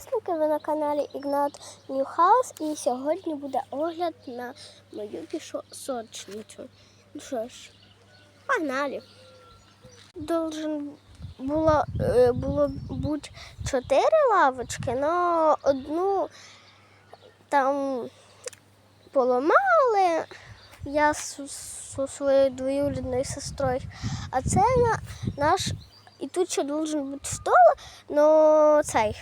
підписники. Ви на каналі Ігнат Ньюхаус і сьогодні буде огляд на мою пісочницю. Ну що ж, погнали. Должен було, е, було бути чотири лавочки, але одну там поламали я зі своєю двоюрідною сестрою. А це наш. І тут ще должен бути стол, но цей.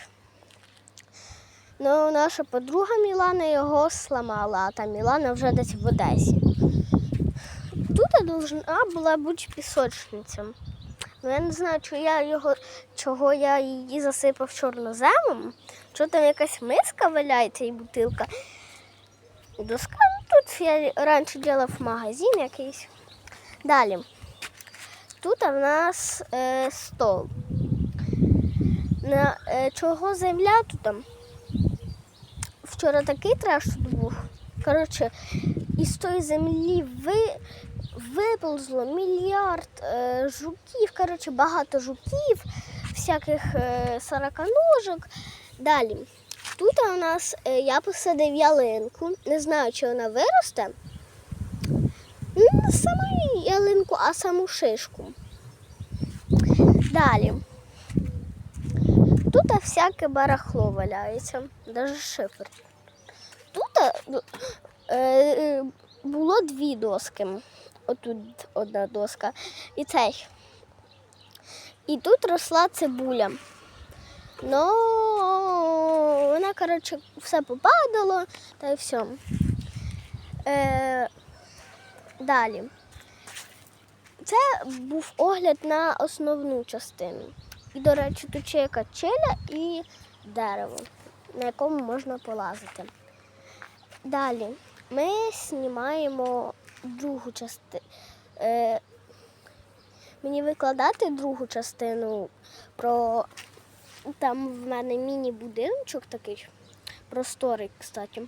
Но наша подруга Мілана його сламала, а та Мілана вже десь в Одесі. Тут должна була бути пісочниця. Ну, я не знаю, чого я його, чого я її засипав чорноземом. Що там якась миска валяється і бутилка. Доска. Ну, тут я раніше робила магазин якийсь. Далі. Тут в нас е, стол. На, е, чого земля тут? Вчора такий треш тут був. Коротше, із тої землі ви, виползло мільярд е, жуків, коротше, багато жуків, всяких е, сороконожок. Далі. Тут у нас е, я посадив ялинку. Не знаю, чи вона виросте. Не саму ялинку, а саму шишку. Далі. Тут всяке барахло валяється, навіть шифр. Тут е, е, було дві доски. Отут одна доска. І цей. І тут росла цибуля. Ну, вона, коротше, все попадало та й все. Е, далі. Це був огляд на основну частину. І, до речі, тут ще є качеля і дерево, на якому можна полазити. Далі ми знімаємо другу частину. Е, мені викладати другу частину про там в мене міні-будиночок такий, просторий, кстати.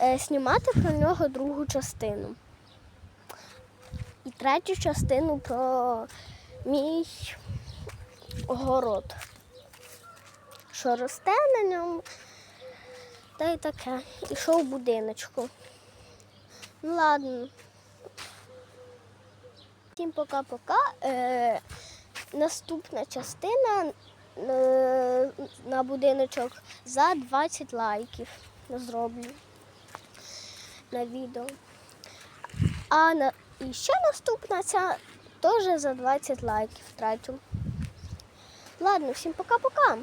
Е, знімати про нього другу частину. І третю частину про мій город. Що росте на ньому, та й таке. І що в будиночку. Ну ладно. Всім пока-пока. Е, наступна частина е, на будиночок за 20 лайків зроблю на відео. А на, і ще наступна ця теж за 20 лайків третю. Ладно, всім пока-пока.